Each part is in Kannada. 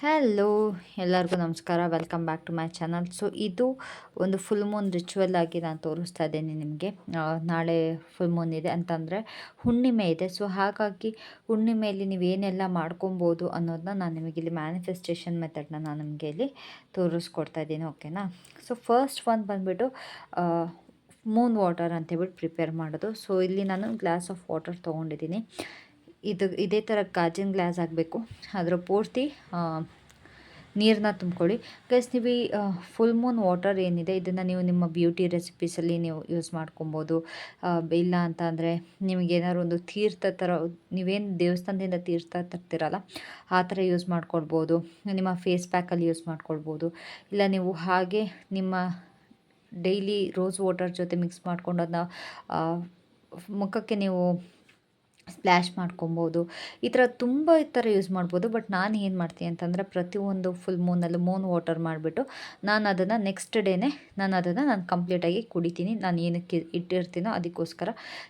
ಹಲೋ ಎಲ್ಲರಿಗೂ ನಮಸ್ಕಾರ. Welcome back to my channel so ಇದು ಒಂದು ಫುಲ್ ಮೂನ್ ರಿಚುವಲ್ ಆಗಿ ನಾನು ತೋರಿಸ್ತಾ ಇದ್ದೀನಿ ನಿಮಗೆ. ನಾಳೆ ಫುಲ್ ಮೂನ್ ಇದೆ ಅಂತಂದರೆ ಹುಣ್ಣಿಮೆ ಇದೆ. ಸೊ ಹಾಗಾಗಿ ಹುಣ್ಣಿಮೆಯಲ್ಲಿ ನೀವು ಏನೆಲ್ಲ ಮಾಡ್ಕೊಬೋದು ಅನ್ನೋದನ್ನ ನಾನು ನಿಮಗೆ ಇಲ್ಲಿ ಮ್ಯಾನಿಫೆಸ್ಟೇಷನ್ ಮೆಥಡ್ನ ನಾನು ನಿಮಗೆ ಇಲ್ಲಿ ತೋರಿಸ್ಕೊಡ್ತಾ ಇದ್ದೀನಿ ಓಕೆನಾ ಸೊ ಫಸ್ಟ್ ಒಂದು ಬಂದುಬಿಟ್ಟು ಮೂನ್ ವಾಟರ್ ಅಂತೇಳ್ಬಿಟ್ಟು ಪ್ರಿಪೇರ್ ಮಾಡೋದು. ಸೊ ಇಲ್ಲಿ ನಾನು ಗ್ಲಾಸ್ ಆಫ್ ವಾಟರ್ ತೊಗೊಂಡಿದ್ದೀನಿ. ಇದು ಇದೇ ಥರ ಗಾಜಿನ ಗ್ಲಾಸ್ ಆಗಬೇಕು ಅದರ ಪೂರ್ತಿ ನೀರನ್ನ ತುಂಬ್ಕೊಳ್ಳಿ. ಗೈಸ್ ನೀವು ಫುಲ್ ಮೂನ್ ವಾಟರ್ ಏನಿದೆ, ಇದನ್ನು ನೀವು ನಿಮ್ಮ ಬ್ಯೂಟಿ ರೆಸಿಪೀಸಲ್ಲಿ ನೀವು ಯೂಸ್ ಮಾಡ್ಕೊಬೋದು. ಇಲ್ಲ ಅಂತ ಅಂದರೆ ನಿಮಗೇನಾದ್ರು ಒಂದು ತೀರ್ಥ ಥರ ನೀವೇನು ದೇವಸ್ಥಾನದಿಂದ ತೀರ್ಥ ತರ್ತಿರಲ್ಲ, ಆ ಥರ ಯೂಸ್ ಮಾಡ್ಕೊಳ್ಬೋದು ನಿಮ್ಮ ಫೇಸ್ ಪ್ಯಾಕಲ್ಲಿ ಯೂಸ್ ಮಾಡ್ಕೊಳ್ಬೋದು ಇಲ್ಲ ನೀವು ಹಾಗೆ ನಿಮ್ಮ ಡೈಲಿ ರೋಸ್ ವಾಟರ್ ಜೊತೆ ಮಿಕ್ಸ್ ಮಾಡ್ಕೊಂಡು ಅದನ್ನ ಮುಖಕ್ಕೆ ನೀವು ಸ್ಪ್ಲ್ಯಾಶ್ ಮಾಡ್ಕೊಬೋದು. ಈ ಥರ ತುಂಬ ಈ ಥರ ಯೂಸ್ ಮಾಡ್ಬೋದು. ಬಟ್ ನಾನು ಏನು ಮಾಡ್ತೀನಿ ಅಂತಂದರೆ ಪ್ರತಿಯೊಂದು ಫುಲ್ ಮೂನಲ್ಲಿ ಮೂನ್ ವಾಟರ್ ಮಾಡಿಬಿಟ್ಟು ನಾನು ಅದನ್ನು ನೆಕ್ಸ್ಟ್ ಡೇನೇ ನಾನು ಅದನ್ನು ನಾನು ಕಂಪ್ಲೀಟಾಗಿ ಕುಡಿತೀನಿ. ನಾನು ಏನಕ್ಕೆ ಇಟ್ಟಿರ್ತೀನೋ ಅದಕ್ಕೋಸ್ಕರ.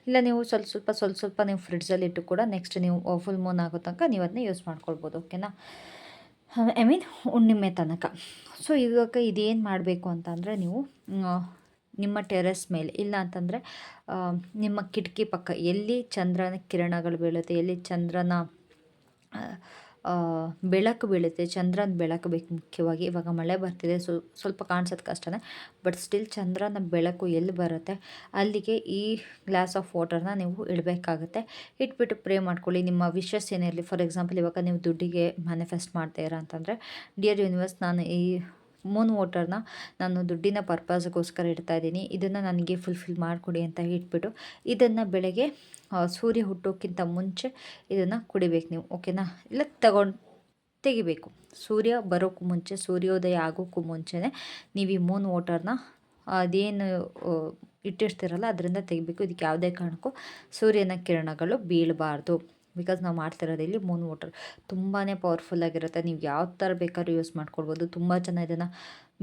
ಇಲ್ಲ ನೀವು ಸ್ವಲ್ಪ ಸ್ವಲ್ಪ ಸ್ವಲ್ಪ ಸ್ವಲ್ಪ ನೀವು ಫ್ರಿಡ್ಜಲ್ಲಿ ಇಟ್ಟು ಕೂಡ ನೆಕ್ಸ್ಟ್ ನೀವು ಫುಲ್ ಮೂನ್ ಆಗೋ ತನಕ ನೀವು ಅದನ್ನ ಯೂಸ್ ಮಾಡ್ಕೊಳ್ಬೋದು. ಓಕೆನಾ ಐ ಮೀನ್ ಹುಣ್ಣಿಮೆ ತನಕ. ಸೊ ಇವಾಗ ಇದೇನು ಮಾಡಬೇಕು ಅಂತಂದರೆ ನೀವು ನಿಮ್ಮ ಟೆರೆಸ್ ಮೇಲೆ. ಇಲ್ಲ ಅಂತಂದರೆ ನಿಮ್ಮ ಕಿಟಕಿ ಪಕ್ಕ ಎಲ್ಲಿ ಚಂದ್ರನ ಕಿರಣಗಳು ಬೀಳುತ್ತೆ, ಎಲ್ಲಿ ಚಂದ್ರನ ಬೆಳಕು ಬೀಳುತ್ತೆ, ಚಂದ್ರನ ಬೆಳಕು ಬೇಕು ಮುಖ್ಯವಾಗಿ. ಇವಾಗ ಮಳೆ ಬರ್ತಿದೆ, ಸೊ, ಸ್ವಲ್ಪ ಕಾಣಿಸೋದು ಕಷ್ಟನೇ. ಬಟ್ ಸ್ಟಿಲ್ ಚಂದ್ರನ ಬೆಳಕು ಎಲ್ಲಿ ಬರುತ್ತೆ, ಅಲ್ಲಿಗೆ ಈ ಗ್ಲಾಸ್ ಆಫ್ ವಾಟರ್ನ ನೀವು ಇಡಬೇಕಾಗುತ್ತೆ. ಇಟ್ಬಿಟ್ಟು ಪ್ರೇ ಮಾಡ್ಕೊಳ್ಳಿ. ನಿಮ್ಮ ವಿಶಸ್ ಏನಿರಲಿ, ಫಾರ್ ಎಕ್ಸಾಂಪಲ್ ಇವಾಗ ನೀವು ದುಡ್ಡಿಗೆ ಮ್ಯಾನಿಫೆಸ್ಟ್ ಇರ ಅಂತಂದರೆ, ಡಿಯರ್ ಯೂನಿವರ್ಸ್, ನಾನು ಈ ಮೂನ್ ವಾಟರ್ನ ನಾನು ದುಡ್ಡಿನ ಪರ್ಪಸ್ಗೋಸ್ಕರ ಇಡ್ತಾ ಇದ್ದೀನಿ. ಇದನ್ನು ನನಗೆ ಫುಲ್ಫಿಲ್ ಮಾಡಿಕೊಡಿ ಅಂತ ಇಟ್ಬಿಟ್ಟು ಇದನ್ನು ಬೆಳಗ್ಗೆ ಸೂರ್ಯ ಹುಟ್ಟೋಕ್ಕಿಂತ ಮುಂಚೆ ಇದನ್ನು ಕುಡಿಬೇಕು ನೀವು, ಓಕೆನಾ? ಇಲ್ಲ, ತಗೊಂಡು ತೆಗಿಬೇಕು. ಸೂರ್ಯ ಬರೋಕ್ಕೂ ಮುಂಚೆ, ಸೂರ್ಯೋದಯ ಆಗೋಕ್ಕೂ ಮುಂಚೆನೇ ನೀವು ಈ ಮೂನ್ ವಾಟರ್ನ ಅದೇನು ಇಟ್ಟಿರ್ತೀರಲ್ಲ, ಅದರಿಂದ ತೆಗಿಬೇಕು. ಇದಕ್ಕೆ ಯಾವುದೇ ಕಾರಣಕ್ಕೂ ಸೂರ್ಯನ ಕಿರಣಗಳು ಬೀಳಬಾರ್ದು. ಬಿಕಾಸ್ ನಾವು ಮಾಡ್ತಿರೋದು ಇಲ್ಲಿ ಮೂನ್ ವಾಟರ್ ತುಂಬಾ ಪವರ್ಫುಲ್ಲಾಗಿರುತ್ತೆ ನೀವು ಯಾವ ಥರ ಬೇಕಾದ್ರೂ ಯೂಸ್ ಮಾಡ್ಕೊಳ್ಬೋದು. ತುಂಬ ಜನ ಇದನ್ನು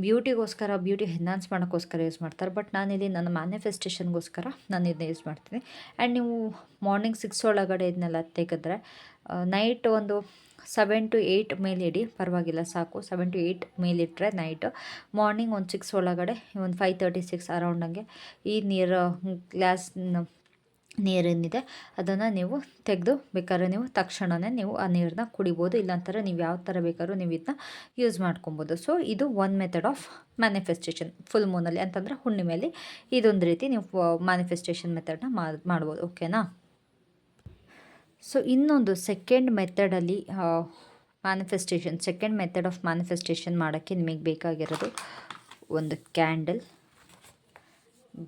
ಬ್ಯೂಟಿಗೋಸ್ಕರ ಬ್ಯೂಟಿ ಎನ್ಹಾನ್ಸ್ ಮಾಡೋಕ್ಕೋಸ್ಕರ ಯೂಸ್ ಮಾಡ್ತಾರೆ. ಬಟ್ ನಾನಿಲ್ಲಿ ನನ್ನ ಮ್ಯಾನಿಫೆಸ್ಟೇಷನ್ಗೋಸ್ಕರ ನಾನು ಇದನ್ನ ಯೂಸ್ ಮಾಡ್ತೀನಿ. ಆ್ಯಂಡ್ ನೀವು ಮಾರ್ನಿಂಗ್ ಸಿಕ್ಸ್ ಒಳಗಡೆ ಇದನ್ನೆಲ್ಲ ತೆಗೆದ್ರೆ ನೈಟ್ ಒಂದು ಸೆವೆನ್ ಟು ಏಯ್ಟ್ ಮೇಲೆ ಇಡಿ. ಪರವಾಗಿಲ್ಲ, ಸಾಕು. ಸೆವೆನ್ ಟು ಏಯ್ಟ್ ಮೇಲಿಟ್ಟರೆ ನೈಟು ಮಾರ್ನಿಂಗ್ ಒಂದು ಸಿಕ್ಸ್ ಒಳಗಡೆ, ಒಂದು ಫೈವ್ ತರ್ಟಿ ಸಿಕ್ಸ್ ಅರೌಂಡಂಗೆ ಈ ನೀರು ಗ್ಲಾಸ್ ನೀರೇನಿದೆ ಅದನ್ನು ನೀವು ತೆಗೆದು ಬೇಕಾದ್ರೆ ನೀವು ತಕ್ಷಣವೇ ನೀವು ಆ ನೀರನ್ನ ಕುಡಿಬೋದು. ಇಲ್ಲಾಂತಾರೆ ನೀವು ಯಾವ ಥರ ಬೇಕಾದ್ರೂ ನೀವು ಇದನ್ನ ಯೂಸ್ ಮಾಡ್ಕೊಬೋದು. ಸೊ ಇದು one method of manifestation full ಮೂನಲ್ಲಿ ಅಂತಂದರೆ ಹುಣ್ಣಿಮೆಯಲ್ಲಿ ಇದೊಂದು ರೀತಿ ನೀವು ಮ್ಯಾನಿಫೆಸ್ಟೇಷನ್ ಮೆಥಡ್ನ ಮಾಡ್ಬೋದು. ಓಕೆನಾ ಸೊ ಇನ್ನೊಂದು second ಮೆಥಡಲ್ಲಿ manifestation second method of manifestation ಮಾಡೋಕ್ಕೆ ನಿಮಗೆ ಬೇಕಾಗಿರೋದು ಒಂದು ಕ್ಯಾಂಡಲ್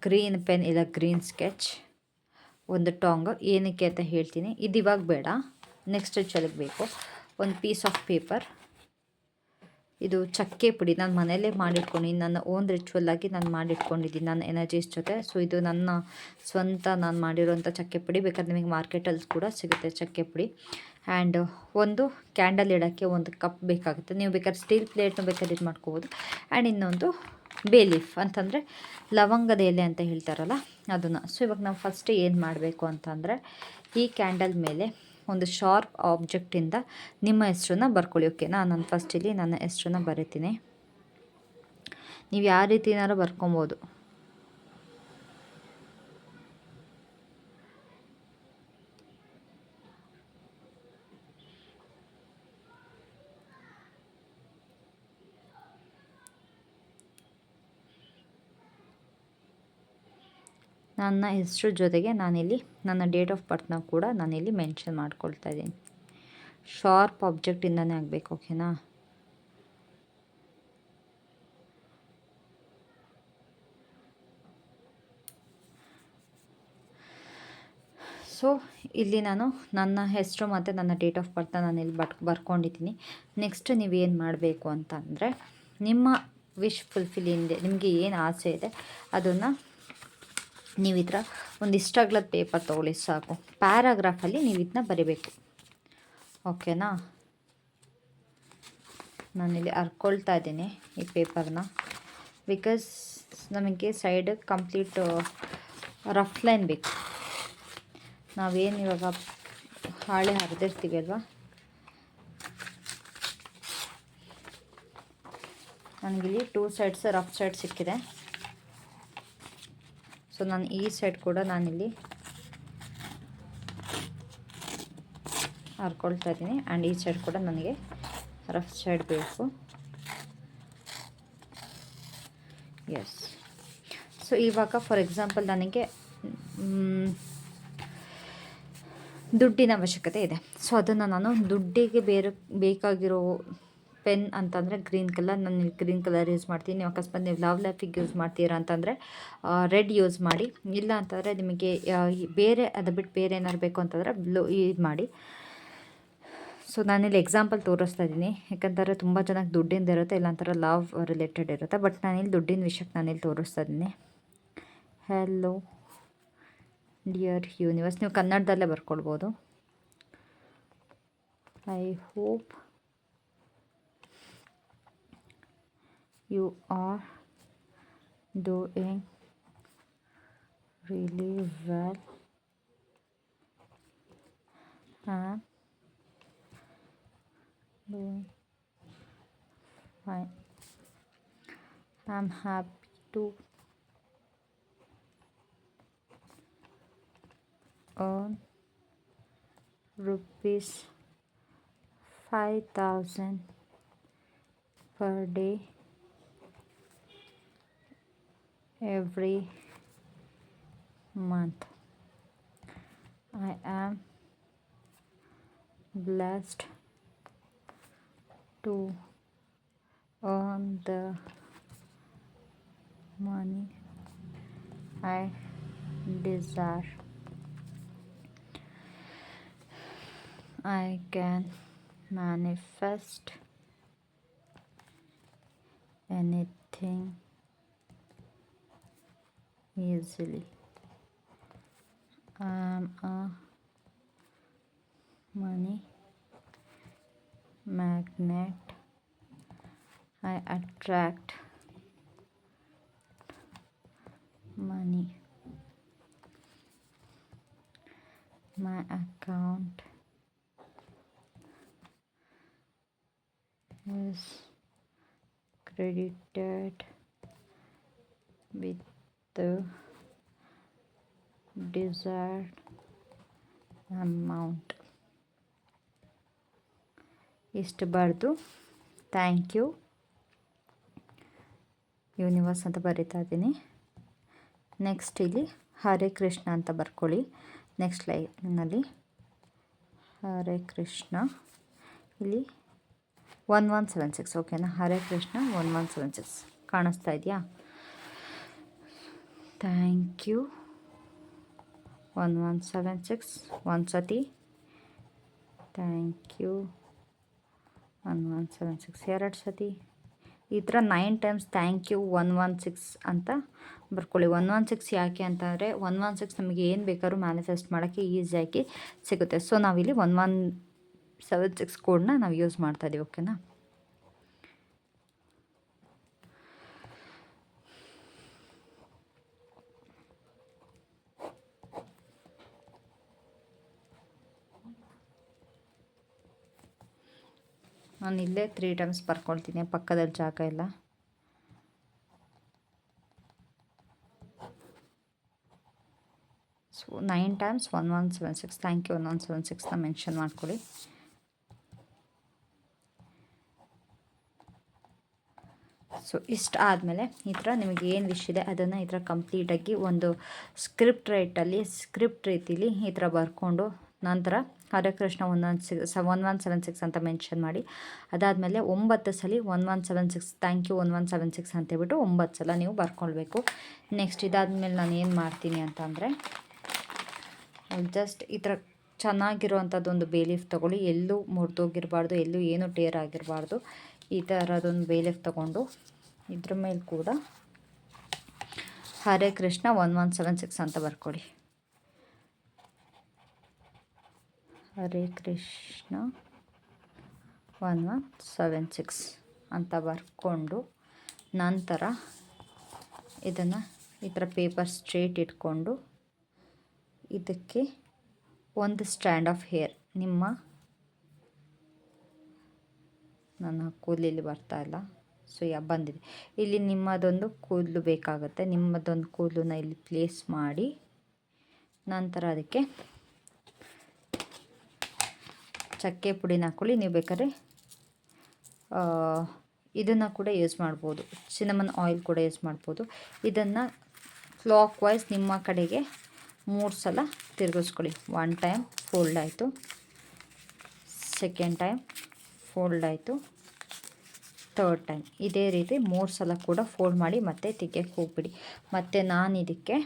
ಗ್ರೀನ್ ಪೆನ್ ಇಲ್ಲ ಗ್ರೀನ್ ಸ್ಕೆಚ್ ಒಂದು ಟಾಂಗ್ ಏನಕ್ಕೆ ಅಂತ ಹೇಳ್ತೀನಿ. ಇದು ಇವಾಗ ಬೇಡ. ನೆಕ್ಸ್ಟ್ ಚಲಗೆ ಬೇಕು ಒಂದು ಪೀಸ್ ಆಫ್ ಪೇಪರ್ ಇದು ಚಕ್ಕೆ ಪುಡಿ. ನಾನು ಮನೆಯಲ್ಲೇ ಮಾಡಿಟ್ಕೊಂಡಿದ್ದೀನಿ ನನ್ನ ಓನ್ ರಿಚುವಲ್ಲಾಗಿ ನಾನು ಮಾಡಿಟ್ಕೊಂಡಿದ್ದೀನಿ ನನ್ನ ಎನರ್ಜೀಸ್ ಜೊತೆ. ಸೊ ಇದು ನನ್ನ ಸ್ವಂತ ನಾನು ಮಾಡಿರೋಂಥ ಚಕ್ಕೆ ಪುಡಿ. ಬೇಕಾದ್ರೆ ನಿಮಗೆ ಮಾರ್ಕೆಟಲ್ಲಿ ಕೂಡ ಸಿಗುತ್ತೆ ಚಕ್ಕೆ ಪುಡಿ. ಆ್ಯಂಡ್ ಒಂದು ಕ್ಯಾಂಡಲ್ ಇಡೋಕ್ಕೆ ಒಂದು ಕಪ್ ಬೇಕಾಗುತ್ತೆ. ನೀವು ಬೇಕಾದ್ರೆ ಸ್ಟೀಲ್ ಪ್ಲೇಟ್ನ ಬೇಕಾದ್ರೆ ಇದು ಮಾಡ್ಕೋಬೋದು. ಆ್ಯಂಡ್ ಇನ್ನೊಂದು ಬೇಲೀಫ್ ಅಂತಂದರೆ ಲವಂಗದ ಎಲೆ ಅಂತ ಹೇಳ್ತಾರಲ್ಲ ಅದನ್ನು. ಸೊ ಇವಾಗ ನಾವು ಫಸ್ಟ್ ಏನು ಮಾಡಬೇಕು ಅಂತಂದರೆ ಈ ಕ್ಯಾಂಡಲ್ ಮೇಲೆ ಒಂದು ಶಾರ್ಪ್ ಆಬ್ಜೆಕ್ಟಿಂದ ನಿಮ್ಮ ಹೆಸ್ರನ್ನ ಬರ್ಕೊಳ್ಳಿ. ಓಕೆ ನಾನು ಫಸ್ಟ್ ಇಲ್ಲಿ ನನ್ನ ಹೆಸ್ರನ್ನ ಬರಿತೀನಿ. ನೀವು ಯಾವ ರೀತಿ ಏನಾರು ಬರ್ಕೊಬೋದು. ನನ್ನ ಹೆಸರು ಜೊತೆಗೆ ನಾನಿಲ್ಲಿ ನನ್ನ ಡೇಟ್ ಆಫ್ ಬರ್ತ್ನ ಕೂಡ ನಾನಿಲ್ಲಿ ಮೆನ್ಷನ್ ಮಾಡ್ಕೊಳ್ತಾ ಇದ್ದೀನಿ. ಶಾರ್ಪ್ ಆಬ್ಜೆಕ್ಟಿಂದನೇ ಆಗಬೇಕು ಓಕೆನಾ ಸೊ ಇಲ್ಲಿ ನಾನು ನನ್ನ ಹೆಸರು ಮತ್ತು ನನ್ನ ಡೇಟ್ ಆಫ್ ಬರ್ತ್ನ ನಾನಿಲ್ಲಿ ಬಟ್, ಬರ್ಕೊಂಡಿದ್ದೀನಿ. ನೆಕ್ಸ್ಟ್ ನೀವೇನು ಮಾಡಬೇಕು ಅಂತಂದರೆ, ನಿಮ್ಮ ವಿಶ್ ಫುಲ್ಫಿಲಿಂದ ನಿಮಗೆ ಏನು ಆಸೆ ಇದೆ, ಅದನ್ನು ನೀವು ಥರ ಒಂದು ಇಷ್ಟಾಗ್ಲದ ಪೇಪರ್ ತೊಗೊಳ್ಳಿ ಸಾಕು. ಪ್ಯಾರಾಗ್ರಾಫಲ್ಲಿ ನೀವು ಇದನ್ನ ಬರಿಬೇಕು. ಓಕೆನಾ ನಾನಿಲ್ಲಿ ಹರ್ಕೊಳ್ತಾ ಇದ್ದೀನಿ ಈ ಪೇಪರ್ನ ಬಿಕಾಸ್ ನಮಗೆ ಸೈಡ್ ಕಂಪ್ಲೀಟ್ ರಫ್ ಲೈನ್ ಬೇಕು. ನಾವೇನು ಇವಾಗ ಹಾಳೆ ಹರಿದಿರ್ತೀವಿ ಅಲ್ವಾ? ನನಗಿಲ್ಲಿ ಟೂ ಸೈಡ್ಸ್ ರಫ್ ಸೈಡ್ ಸಿಕ್ಕಿದೆ. ಸೊ ನಾನು ಈ ಸೈಡ್ ಕೂಡ ನಾನಿಲ್ಲಿ ಹರ್ಕೊಳ್ತಾ ಇದ್ದೀನಿ. ಆ್ಯಂಡ್ ಈ ಸೈಡ್ ಕೂಡ ನನಗೆ ರಫ್ ಸೈಡ್ ಬೇಕು. ಎಸ್ ಸೊ ಇವಾಗ ಫಾರ್ ಎಕ್ಸಾಂಪಲ್ ನನಗೆ ದುಡ್ಡಿನ ಅವಶ್ಯಕತೆ ಇದೆ. ಸೊ ಅದನ್ನು ನಾನು ದುಡ್ಡಿಗೆ ಬೇರೆ ಬೇಕಾಗಿರೋ ಪೆನ್ ಅಂತಂದರೆ ಗ್ರೀನ್ ಕಲರ್, ನಾನು ಗ್ರೀನ್ ಕಲರ್ ಯೂಸ್ ಮಾಡ್ತೀನಿ. ನೀವು ಅಕಸ್ಮಾತ್ ನೀವು ಲವ್ ಲೈಫಿಗೆ ಯೂಸ್ ಮಾಡ್ತೀರಾ ಅಂತಂದರೆ ರೆಡ್ ಯೂಸ್ ಮಾಡಿ. ಇಲ್ಲ ಅಂತಂದರೆ ನಿಮಗೆ ಬೇರೆ, ಅದು ಬಿಟ್ಟು ಬೇರೆ ಏನಾದ್ರು ಬೇಕು ಅಂತಂದರೆ ಬ್ಲೂ ಇದು ಮಾಡಿ. ಸೊ ನಾನಿಲ್ಲಿ ಎಕ್ಸಾಂಪಲ್ ತೋರಿಸ್ತಾ ಇದ್ದೀನಿ. ಯಾಕಂದರೆ ತುಂಬ ಜನಕ್ಕೆ ದುಡ್ಡಿಂದ ಇರುತ್ತೆ ಇಲ್ಲಾಂತರ ಲವ್ ರಿಲೇಟೆಡ್ ಇರುತ್ತೆ. ಬಟ್ ನಾನಿಲ್ಲಿ ದುಡ್ಡಿನ ವಿಷಯಕ್ಕೆ ನಾನಿಲ್ಲಿ ತೋರಿಸ್ತಾ ಇದ್ದೀನಿ. ಹಲೋ ಡಿಯರ್ ಯೂನಿವರ್ಸ್ ನೀವು ಕನ್ನಡದಲ್ಲೇ ಬರ್ಕೊಳ್ಬೋದು. I hope you are doing really well. And doing fine. I'm happy to earn rupees 5000 per day. Every month. I am blessed to earn the money I desire. I can manifest anything easily. I'm a money magnet i attract money my account is credited with the desired amount ಇಷ್ಟು ಬರೆದು. Thank you. ಯೂನಿವರ್ಸ್ ಅಂತ ಬರಿತಾ ಇದ್ದೀನಿ. ನೆಕ್ಸ್ಟ್ ಇಲ್ಲಿ ಹರೇ ಕೃಷ್ಣ ಅಂತ ಬರ್ಕೊಳ್ಳಿ. ನೆಕ್ಸ್ಟ್ ಲೈನಲ್ಲಿ ಹರೇ ಕೃಷ್ಣ. ಇಲ್ಲಿ ಒನ್ ಒನ್ ಸೆವೆನ್ ಸಿಕ್ಸ್, ಓಕೆನಾ? Hare Krishna, one one seven six. ಕಾಣಿಸ್ತಾ ಇದೆಯಾ? Thank you one one seven six ಒಂದು ಸತಿ thank you one one seven six ಎರಡು ಸತಿ. ಈ ಥರ nine times thank you one one six ಅಂತ ಬರ್ಕೊಳ್ಳಿ. ಒನ್ ಒನ್ ಸಿಕ್ಸ್ ಯಾಕೆ ಅಂತಂದರೆ ಒನ್ ಒನ್ ಸಿಕ್ಸ್ ನಮಗೆ ಏನು ಬೇಕಾದ್ರೂ ಮ್ಯಾನಿಫೆಸ್ಟ್ ಮಾಡೋಕ್ಕೆ ಈಸಿಯಾಗಿ ಸಿಗುತ್ತೆ. ಸೊ ನಾವಿಲ್ಲಿ ಒನ್ ಒನ್ ಸೆವೆನ್ ಸಿಕ್ಸ್ ಕೋಡ್ನ ನಾವು ಯೂಸ್ ಮಾಡ್ತಾ ಇದ್ದೀವಿ ಓಕೆನಾ ನಾನು ಇಲ್ಲೇ ತ್ರೀ ಟೈಮ್ಸ್ ಬರ್ಕೊಳ್ತೀನಿ ಪಕ್ಕದಲ್ಲಿ ಜಾಗ ಇಲ್ಲ so nine times one one seven six thank you one one seven ಸಿಕ್ಸ್ನ mention ಮಾಡ್ಕೊಳ್ಳಿ ಸೊ ಇಷ್ಟು ಆದಮೇಲೆ ಈ ಥರ ನಿಮಗೆ ಏನು ವಿಷ್ ಇದೆ ಅದನ್ನು ಈ ಥರ ಕಂಪ್ಲೀಟಾಗಿ ಒಂದು ಸ್ಕ್ರಿಪ್ಟ್ ರೈಟಲ್ಲಿ ಸ್ಕ್ರಿಪ್ಟ್ ರೀತಿಲಿ ಈ ಥರ ಬರ್ಕೊಂಡು ನಂತರ Hare Krishna one one six one one seven six ಅಂತ ಮೆನ್ಷನ್ ಮಾಡಿ. ಅದಾದಮೇಲೆ ಒಂಬತ್ತು ಸಲ one one seven six thank you one one seven six ಅಂತೇಳ್ಬಿಟ್ಟು ಒಂಬತ್ತು ಸಲ ನೀವು ಬರ್ಕೊಳ್ಬೇಕು. ನೆಕ್ಸ್ಟ್ ಇದಾದಮೇಲೆ ನಾನು ಏನು ಮಾಡ್ತೀನಿ ಅಂತಂದರೆ ಜಸ್ಟ್ ಈ ಥರ ಚೆನ್ನಾಗಿರುವಂಥದ್ದು ಒಂದು ಬೇಲೀಫ್ ತೊಗೊಳ್ಳಿ. ಎಲ್ಲೂ ಮುರಿದೋಗಿರಬಾರ್ದು, ಎಲ್ಲೂ ಏನೂ ಟೇರ್ ಆಗಿರಬಾರ್ದು. ಈ ಥರದೊಂದು ಬೇಲೀಫ್ ತೊಗೊಂಡು ಇದ್ರ ಮೇಲೆ ಕೂಡ Hare Krishna one one seven six ಅಂತ ಬರ್ಕೊಳ್ಳಿ Hare Krishna. One one seven six ಅಂತ ಬರ್ಕೊಂಡು ನಂತರ ಇದನ್ನು ಈ ಥರ ಪೇಪರ್ ಸ್ಟ್ರೇಟ್ ಇಟ್ಕೊಂಡು ಇದಕ್ಕೆ ಒಂದು ಸ್ಟ್ಯಾಂಡ್ ಆಫ್ ಹೇರ್ ನಿಮ್ಮ ನನ್ನ ಕೂದಲಿಲ್ಲಿ ಬರ್ತಾ ಇಲ್ಲ. ಸೊ ಯಾ, ಬಂದಿದೆ. ಇಲ್ಲಿ ನಿಮ್ಮದೊಂದು ಕೂದಲು ಬೇಕಾಗುತ್ತೆ. ನಿಮ್ಮದೊಂದು ಕೂದಲನ್ನ ಇಲ್ಲಿ ಪ್ಲೇಸ್ ಮಾಡಿ ನಂತರ ಅದಕ್ಕೆ ಚಕ್ಕೆ ಪುಡಿನ ಹಾಕ್ಕೊಳ್ಳಿ. ನೀವು ಬೇಕಾದ್ರೆ ಇದನ್ನು ಕೂಡ ಯೂಸ್ ಮಾಡ್ಬೋದು. ಸಿನಮನ್ ಆಯಿಲ್ ಕೂಡ ಯೂಸ್ ಮಾಡ್ಬೋದು. ಇದನ್ನು ಕ್ಲಾಕ್ ವೈಸ್ ನಿಮ್ಮ ಕಡೆಗೆ ಮೂರು ಸಲ ತಿರುಗಿಸ್ಕೊಳ್ಳಿ. ಒನ್ ಟೈಮ್ ಫೋಲ್ಡ್ ಆಯಿತು. ಸೆಕೆಂಡ್ ಟೈಮ್ ಫೋಲ್ಡ್ ಆಯಿತು. ಥರ್ಡ್ ಟೈಮ್ ಇದೇ ರೀತಿ ಮೂರು ಸಲ ಕೂಡ ಫೋಲ್ಡ್ ಮಾಡಿ ಮತ್ತೆ ತೆಗಿಯಕ್ಕೆ ಹೋಗ್ಬಿಡಿ. ಮತ್ತು ನಾನು ಇದಕ್ಕೆ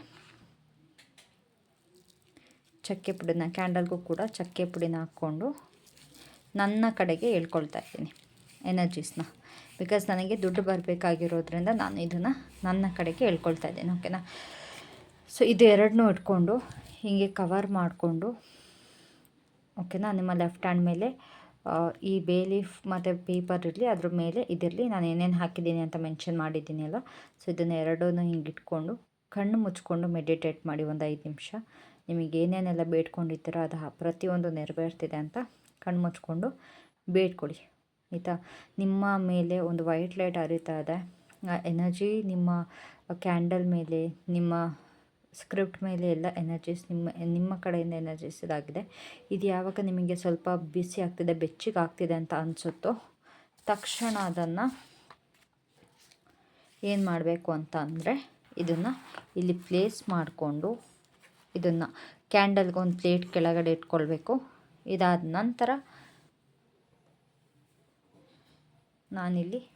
ಚಕ್ಕೆ ಪುಡಿನ ಕ್ಯಾಂಡಲ್ಗೂ ಕೂಡ ಚಕ್ಕೆ ಪುಡಿನ ಹಾಕ್ಕೊಂಡು ನನ್ನ ಕಡೆಗೆ ಹೇಳ್ಕೊಳ್ತಾ ಇದ್ದೀನಿ ಎನರ್ಜೀಸ್ನ ಬಿಕಾಸ್ ನನಗೆ ದುಡ್ಡು ಬರಬೇಕಾಗಿರೋದ್ರಿಂದ ನಾನು ಇದನ್ನು ನನ್ನ ಕಡೆಗೆ ಹೇಳ್ಕೊಳ್ತಾ ಇದ್ದೀನಿ ಓಕೆನಾ ಸೊ ಇದು ಎರಡನ್ನೂ ಇಟ್ಕೊಂಡು ಹೀಗೆ ಕವರ್ ಮಾಡಿಕೊಂಡು ಓಕೆನಾ ನಿಮ್ಮ ಲೆಫ್ಟ್ ಹ್ಯಾಂಡ್ ಮೇಲೆ ಈ ಬೇಲೀಫ್ ಮತ್ತು ಪೇಪರ್ ಇರಲಿ, ಅದ್ರ ಮೇಲೆ ಇದಿರಲಿ, ನಾನು ಏನೇನು ಹಾಕಿದ್ದೀನಿ ಅಂತ ಮೆನ್ಷನ್ ಮಾಡಿದ್ದೀನಿ ಅಲ್ಲ? ಸೊ ಇದನ್ನು ಎರಡನ್ನೂ ಹಿಂಗೆ ಇಟ್ಕೊಂಡು ಕಣ್ಣು ಮುಚ್ಕೊಂಡು ಮೆಡಿಟೇಟ್ ಮಾಡಿ ಒಂದು ಐದು ನಿಮಿಷ. ನಿಮಗೆ ಏನೇನೆಲ್ಲ ಬೇಡ್ಕೊಂಡಿರ್ತೀರೋ, ಅದು ಪ್ರತಿಯೊಂದು ನೆರವೇರ್ತಿದೆ ಅಂತ ಕಣ್ಣು ಮುಚ್ಕೊಂಡು ಬೇಡ್ಕೊಳ್ಳಿ ಆಯಿತಾ? ನಿಮ್ಮ ಮೇಲೆ ಒಂದು ವೈಟ್ ಲೈಟ್ ಹರಿತಾ ಇದೆ. ಆ ಎನರ್ಜಿ ನಿಮ್ಮ ಕ್ಯಾಂಡಲ್ ಮೇಲೆ, ನಿಮ್ಮ ಸ್ಕ್ರಿಪ್ಟ್ ಮೇಲೆ ಎಲ್ಲ ಎನರ್ಜೀಸ್ ನಿಮ್ಮ ನಿಮ್ಮ ಕಡೆಯಿಂದ ಎನರ್ಜೀಸ್ ಇದಾಗಿದೆ. ಇದು ಯಾವಾಗ ನಿಮಗೆ ಸ್ವಲ್ಪ ಬಿಸಿ ಆಗ್ತಿದೆ, ಬೆಚ್ಚಿಗೆ ಆಗ್ತಿದೆ ಅಂತ ಅನಿಸುತ್ತೋ ತಕ್ಷಣ ಅದನ್ನು ಏನು ಮಾಡಬೇಕು ಅಂತ ಅಂದರೆ ಇದನ್ನು ಇಲ್ಲಿ ಪ್ಲೇಸ್ ಮಾಡಿಕೊಂಡು ಇದನ್ನು ಕ್ಯಾಂಡಲ್ಗೆ ಒಂದು ಪ್ಲೇಟ್ ಕೆಳಗಡೆ ಇಟ್ಕೊಳ್ಬೇಕು. ಇದಾದ ನಂತರ ನಾನಿಲ್ಲಿ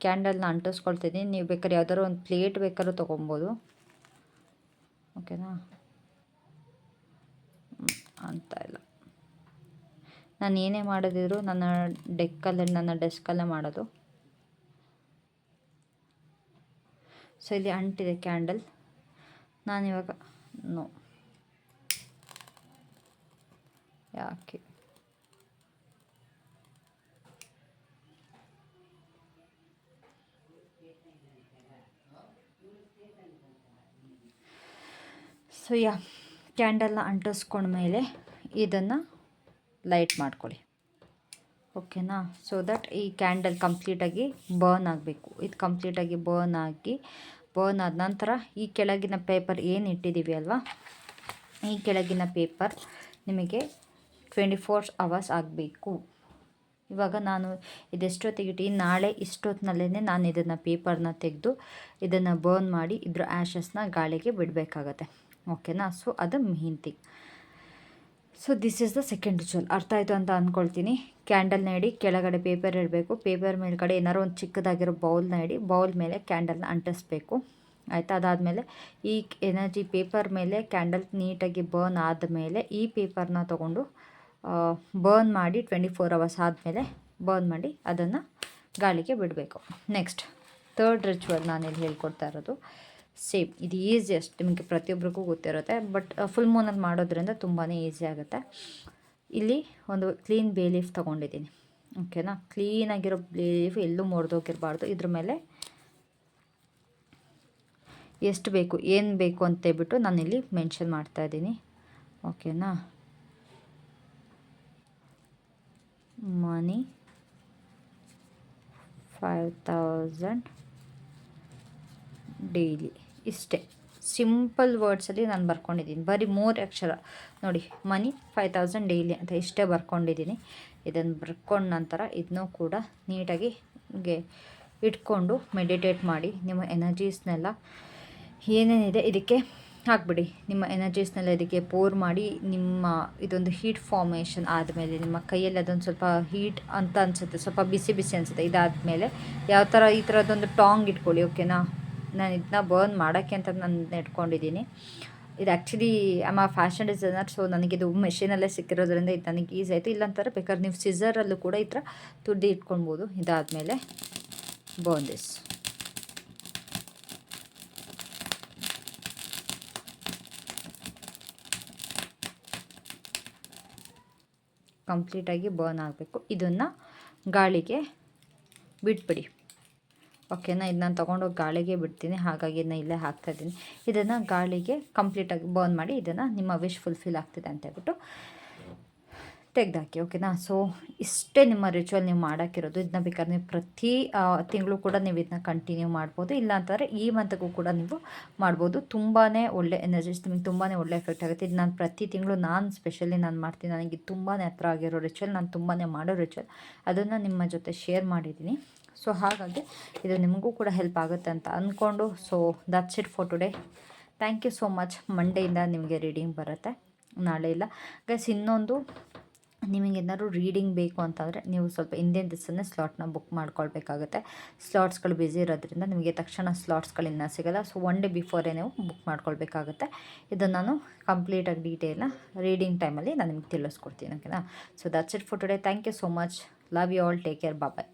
ಕ್ಯಾಂಡಲ್ನ ಅಂಟಿಸ್ಕೊಳ್ತಿದ್ದೀನಿ. ನೀವು ಬೇಕಾದ್ರೆ ಯಾವ್ದಾದ್ರು ಒಂದು ಪ್ಲೇಟ್ ಬೇಕಾದ್ರೂ ತೊಗೊಬೋದು. ಓಕೆನಾ? ಅಂತ ಇಲ್ಲ. ನಾನು ಏನೇ ಮಾಡೋದಿದ್ರು ನನ್ನ ಡೆಕ್ಕಲ್ಲಿ, ನನ್ನ ಡೆಸ್ಕಲ್ಲೇ ಮಾಡೋದು. ಸೊ, ಇಲ್ಲಿ ಅಂಟಿದೆ ಕ್ಯಾಂಡಲ್. ನಾನಿವಾಗ, ನೋ. ಯಾಕೆ ಸೊ ಯಾ ಕ್ಯಾಂಡಲ್ನ ಅಂಟಿಸ್ಕೊಂಡ್ಮೇಲೆ ಇದನ್ನು ಲೈಟ್ ಮಾಡ್ಕೊಳ್ಳಿ. ಓಕೆನಾ ಸೊ ದಟ್ ಈ ಕ್ಯಾಂಡಲ್ ಕಂಪ್ಲೀಟಾಗಿ ಬರ್ನ್ ಆಗಬೇಕು. ಇದು ಕಂಪ್ಲೀಟಾಗಿ ಬರ್ನ್ ಆಗಿ ಬರ್ನ್ ಆದ ನಂತರ ಈ ಕೆಳಗಿನ ಪೇಪರ್ ಏನು ಇಟ್ಟಿದ್ದೀವಿ ಅಲ್ವಾ? ಈ ಕೆಳಗಿನ ಪೇಪರ್ ನಿಮಗೆ ಟ್ವೆಂಟಿ ಫೋರ್ ಅವರ್ಸ್ ಆಗಬೇಕು. ಇವಾಗ ನಾನು ಇದೆಷ್ಟೊತ್ತಿಗಿಟ್ಟು ನಾಳೆ ಇಷ್ಟೊತ್ತಿನಲ್ಲೇ ನಾನು ಇದನ್ನು ಪೇಪರ್ನ ತೆಗೆದು ಇದನ್ನು ಬರ್ನ್ ಮಾಡಿ ಇದ್ರ ಆ್ಯಶಸ್ನ ಗಾಳಿಗೆ ಬಿಡಬೇಕಾಗತ್ತೆ. ಓಕೆನಾ ಸೊ ಅದು main thing so this is the second ritual ಅರ್ಥ ಆಯಿತು ಅಂತ ಅಂದ್ಕೊಳ್ತೀನಿ ಕ್ಯಾಂಡಲ್ನ ಇಡಿ, ಕೆಳಗಡೆ ಪೇಪರ್ ಇಡಬೇಕು. ಪೇಪರ್ ಮೇಲ್ಗಡೆ ಏನಾರು ಒಂದು ಚಿಕ್ಕದಾಗಿರೋ ಬೌಲ್ನ ಇಡಿ ಬೌಲ್ ಮೇಲೆ ಕ್ಯಾಂಡಲ್ನ ಅಂಟಿಸ್ಬೇಕು. ಆಯಿತಾ? ಅದಾದಮೇಲೆ ಈ ಎನರ್ಜಿ ಪೇಪರ್ ಮೇಲೆ ಕ್ಯಾಂಡಲ್ ನೀಟಾಗಿ ಬರ್ನ್ ಆದಮೇಲೆ ಈ ಪೇಪರ್ನ ತೊಗೊಂಡು ಬರ್ನ್ ಮಾಡಿ ಟ್ವೆಂಟಿ ಫೋರ್ ಅವರ್ಸ್ ಆದಮೇಲೆ ಬರ್ನ್ ಮಾಡಿ ಅದನ್ನು ಗಾಳಿಗೆ ಬಿಡಬೇಕು. ನೆಕ್ಸ್ಟ್ ತರ್ಡ್ ರಿಚುವಲ್ ನಾನಿಲ್ಲಿ ಹೇಳ್ಕೊಡ್ತಾ ಇರೋದು. ಸೇಮ್ ಇದು ಈಸಿಯಸ್ಟ್ ನಿಮಗೆ ಪ್ರತಿಯೊಬ್ಬರಿಗೂ ಗೊತ್ತಿರುತ್ತೆ ಬಟ್ ಫುಲ್ ಮೂನಲ್ಲಿ ಮಾಡೋದ್ರಿಂದ ತುಂಬಾ ಈಸಿ ಆಗುತ್ತೆ. ಇಲ್ಲಿ ಒಂದು ಕ್ಲೀನ್ ಬೇ ಲೀಫ್ ತೊಗೊಂಡಿದ್ದೀನಿ. ಓಕೆನಾ ಕ್ಲೀನಾಗಿರೋ ಬೇ ಲೀಫ್ ಎಲ್ಲೂ ಮುರಿದೋಗಿರಬಾರ್ದು. ಇದ್ರ ಮೇಲೆ ಎಷ್ಟು ಬೇಕು, ಏನು ಬೇಕು ಅಂತೇಳ್ಬಿಟ್ಟು ನಾನಿಲ್ಲಿ ಮೆನ್ಷನ್ ಮಾಡ್ತಾಯಿದ್ದೀನಿ ಓಕೆನಾ ಫೈವ್ ತೌಸಂಡ್ ಡೈಲಿ ಇಷ್ಟೇ. ಸಿಂಪಲ್ ವರ್ಡ್ಸಲ್ಲಿ ನಾನು ಬರ್ಕೊಂಡಿದ್ದೀನಿ. ಬರೀ ಮೂರು ಅಕ್ಷರ. ನೋಡಿ ಮನಿ ಫೈವ್ ತೌಸಂಡ್ ಡೈಲಿ ಅಂತ ಇಷ್ಟೇ ಬರ್ಕೊಂಡಿದ್ದೀನಿ. ಇದನ್ನು ಬರ್ಕೊಂಡ ನಂತರ ಇದನ್ನೂ ಕೂಡ ನೀಟಾಗಿ ಇಟ್ಕೊಂಡು ಮೆಡಿಟೇಟ್ ಮಾಡಿ ನಿಮ್ಮ ಎನರ್ಜೀಸ್ನೆಲ್ಲ ಏನೇನಿದೆ ಇದಕ್ಕೆ ಹಾಕ್ಬಿಡಿ. ನಿಮ್ಮ ಎನರ್ಜೀಸ್ನೆಲ್ಲ ಇದಕ್ಕೆ ಪೋರ್ ಮಾಡಿ ನಿಮ್ಮ ಇದೊಂದು ಹೀಟ್ ಫಾರ್ಮೇಷನ್ ಆದಮೇಲೆ, ನಿಮ್ಮ ಕೈಯಲ್ಲಿ ಅದೊಂದು ಸ್ವಲ್ಪ ಹೀಟ್ ಅಂತ ಅನಿಸುತ್ತೆ, ಸ್ವಲ್ಪ ಬಿಸಿ ಬಿಸಿ ಅನಿಸುತ್ತೆ, ಇದಾದಮೇಲೆ ಯಾವ ಥರ ಈ ಥರದ್ದೊಂದು ಟಾಂಗ್ ಇಟ್ಕೊಳ್ಳಿ ಓಕೆನಾ ನಾನು ಇದನ್ನ ಬರ್ನ್ ಮಾಡೋಕ್ಕೆ ಅಂತ ನಾನು ನೆಟ್ಕೊಂಡಿದ್ದೀನಿ ಇದು ಆ್ಯಕ್ಚುಲಿ ಆ ಫ್ಯಾಷನ್ ಡಿಸೈನರ್ ಸೊ ನನಗಿದು ಮೆಷಿನಲ್ಲೇ ಸಿಕ್ಕಿರೋದ್ರಿಂದ ಇದು ನನಗೆ ಈಸಿ ಆಯಿತು. ಇಲ್ಲಾಂತಾರೆ ಬೇಕಾದ್ರೆ ನೀವು ಸಿಸರಲ್ಲೂ ಕೂಡ ಈ ಥರ ತುಡ್ಡಿ ಇಟ್ಕೊಳ್ಬೋದು. ಇದಾದಮೇಲೆ ಬರ್ನ್ ದಿಸ್ ಕಂಪ್ಲೀಟಾಗಿ ಬರ್ನ್ ಆಗಬೇಕು. ಇದನ್ನು ಗಾಳಿಗೆ ಬಿಟ್ಬಿಡಿ. ಓಕೆನಾ? ಇದು ನಾನು ತೊಗೊಂಡೋಗಿ ಗಾಳಿಗೆ ಬಿಡ್ತೀನಿ. ಹಾಗಾಗಿ ಇದನ್ನ ಇಲ್ಲೇ ಹಾಕ್ತಾಯಿದ್ದೀನಿ ಇದನ್ನು ಗಾಳಿಗೆ ಕಂಪ್ಲೀಟಾಗಿ ಬರ್ನ್ ಮಾಡಿ ಇದನ್ನು ನಿಮ್ಮ ವಿಶ್ ಫುಲ್ಫಿಲ್ ಆಗ್ತಿದೆ ಅಂತ ಹೇಳ್ಬಿಟ್ಟು ತೆಗೆದಾಕಿ ಓಕೆನಾ ಸೊ ಇಷ್ಟೇ ನಿಮ್ಮ ರಿಚುವಲ್ ನೀವು ಮಾಡೋಕ್ಕಿರೋದು ಇದನ್ನ ಬೇಕಾದ್ರೆ ನೀವು ಪ್ರತಿ ತಿಂಗಳು ಕೂಡ ನೀವು ಇದನ್ನ ಕಂಟಿನ್ಯೂ ಮಾಡ್ಬೋದು. ಇಲ್ಲ ಅಂತಂದರೆ ಈ ಮಂತ್ಗೂ ಕೂಡ ನೀವು ಮಾಡ್ಬೋದು. ತುಂಬಾ ಒಳ್ಳೆ ಎನರ್ಜಿಸ್ ನಿಮಗೆ ತುಂಬಾ ಒಳ್ಳೆ ಎಫೆಕ್ಟ್ ಆಗುತ್ತೆ. ಇದು ನಾನು ಪ್ರತಿ ತಿಂಗಳು ನಾನು ಸ್ಪೆಷಲಿ ನಾನು ಮಾಡ್ತೀನಿ. ನನಗೆ ತುಂಬಾ ಹತ್ರ ಆಗಿರೋ ರಿಚುವಲ್ ನಾನು ತುಂಬಾ ಮಾಡೋ ರಿಚುವಲ್ ಅದನ್ನು ನಿಮ್ಮ ಜೊತೆ ಶೇರ್ ಮಾಡಿದ್ದೀನಿ. ಸೊ ಹಾಗಾಗಿ ಇದು ನಿಮಗೂ ಕೂಡ ಹೆಲ್ಪ್ ಆಗುತ್ತೆ ಅಂತ ಅಂದ್ಕೊಂಡು so that's it for today thank you so much ಮಂಡೆಯಿಂದ ನಿಮಗೆ ರೀಡಿಂಗ್ ಬರುತ್ತೆ. ನಾಳೆ ಇಲ್ಲ. ಗೈಸ್ ಇನ್ನೊಂದು ನಿಮಗೇನಾದ್ರು ರೀಡಿಂಗ್ ಬೇಕು ಅಂತಂದರೆ ನೀವು ಸ್ವಲ್ಪ ಹಿಂದಿನ ದಿವಸನೇ ಸ್ಲಾಟ್ನ ಬುಕ್ ಮಾಡ್ಕೊಳ್ಬೇಕಾಗುತ್ತೆ. ಸ್ಲಾಟ್ಸ್ಗಳು ಬ್ಯುಸಿ ಇರೋದ್ರಿಂದ ನಿಮಗೆ ತಕ್ಷಣ ಸ್ಲಾಟ್ಸ್ಗಳಿನ್ನ ಸಿಗೋಲ್ಲ. ಸೊ ಒನ್ ಡೇ ಬಿಫೋರೇ ನೀವು ಬುಕ್ ಮಾಡ್ಕೊಳ್ಬೇಕಾಗುತ್ತೆ. ಇದನ್ನು ನಾನು ಕಂಪ್ಲೀಟಾಗಿ ಡೀಟೇಲ್ನ ರೀಡಿಂಗ್ ಟೈಮಲ್ಲಿ ನಾನು ನಿಮ್ಗೆ ತಿಳಿಸ್ಕೊಡ್ತೀನಿ ಓಕೆನಾ so that's it for today thank you so much love you all take care bye